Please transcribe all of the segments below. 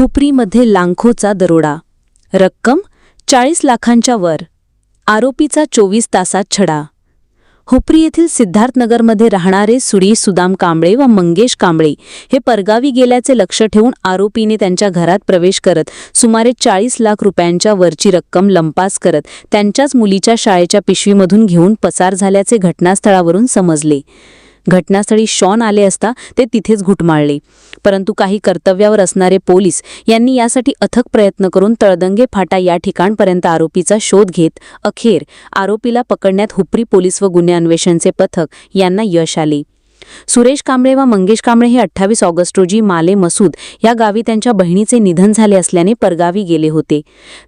हुपरीमध्ये लांखोचा दरोडा. रक्कम चाळीस लाखांच्या वर. आरोपीचा चोवीस तासात छडा. हुपरी येथील सिद्धार्थनगरमध्ये राहणारे सुडी सुदाम कांबळे व मंगेश कांबळे हे परगावी गेल्याचे लक्ष ठेवून आरोपीने त्यांच्या घरात प्रवेश करत सुमारे चाळीस लाख रुपयांच्या वरची रक्कम लंपास करत त्यांच्याच मुलीच्या शाळेच्या पिशवीमधून घेऊन पसार झाल्याचे घटनास्थळावरून समजले. घटनास्थळी शॉन आले असता ते तिथेच घुटमाळले. परंतु काही कर्तव्यावर असणारे पोलीस यांनी यासाठी अथक प्रयत्न करून तळदंगे फाटा या ठिकाणपर्यंत आरोपीचा शोध घेत अखेर आरोपीला पकडण्यात हुपरी पोलीस व गुन्हे अन्वेषणचे पथक यांना यश आले. सुरेश कांबळे व मंगेश कांबळे हे अठ्ठावीस ऑगस्ट रोजी माले मसूद या गावी त्यांच्या बहिणीचे निधन झाले असल्याने परगावी गेले होते.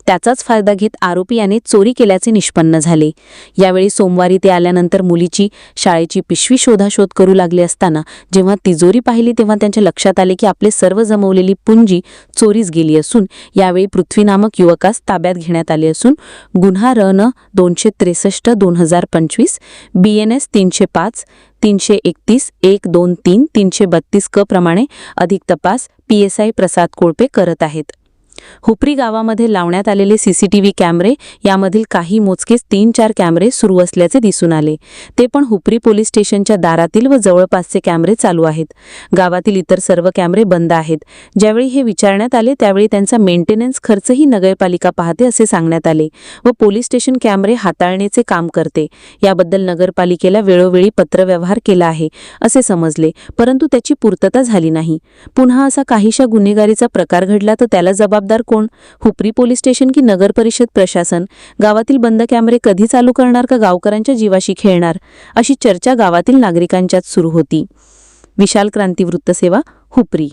त्याचाच फायदा घेत आरोपी याने चोरी केल्याचे निष्पन्न झाले. यावेळी सोमवारी ते आल्यानंतर मुलीची शाळेची पिशवी शोधाशोध करू लागले असताना जेव्हा तिजोरी पाहिली तेव्हा त्यांच्या लक्षात आले की आपले सर्व जमवलेली पुंजी चोरीस गेली असून यावेळी पृथ्वी नामक युवकास ताब्यात घेण्यात आले असून गुन्हा रन दोनशे त्रेसष्ट दोन हजार पंचवीस बी एन एस तीनशे पाच तीनशे एकतीस एक दोन तीन तीनशे बत्तीस क प्रमाणे अधिक तपास P S I Prasad Kolpe करत आहेत. हुपरी गावामध्ये लावण्यात आलेले सीसीटीव्ही कॅमेरे यामधील काही मोजकेच तीन चार कॅमेरे सुरू असल्याचे दिसून आले. ते पण हुपरी पोलीस स्टेशनच्या दारातील व जवळपासचे कॅमेरे चालू आहेत. गावातील इतर सर्व कॅमेरे बंद आहेत. ज्यावेळी हे विचारण्यात आले त्यावेळी त्यांचा मेंटेनन्स खर्चही नगरपालिका पाहते असे सांगण्यात आले व पोलीस स्टेशन कॅमेरे हाताळण्याचे काम करते. याबद्दल नगरपालिकेला वेळोवेळी पत्रव्यवहार केला आहे असे समजले परंतु त्याची पूर्तता झाली नाही. पुन्हा असा काहीशा गुन्हेगारीचा प्रकार घडला तर त्याला जबाबदार जबाबदार कोण? हुपरी पोलीस स्टेशन की नगर परिषद प्रशासन? गावातील बंद कॅमेरे कधी चालू करणार का गावकऱ्यांच्या जीवाशी खेळणार? अशी चर्चा गावातील नागरिकांच्यात सुरू होती. विशाल क्रांती वृत्तसेवा हुपरी.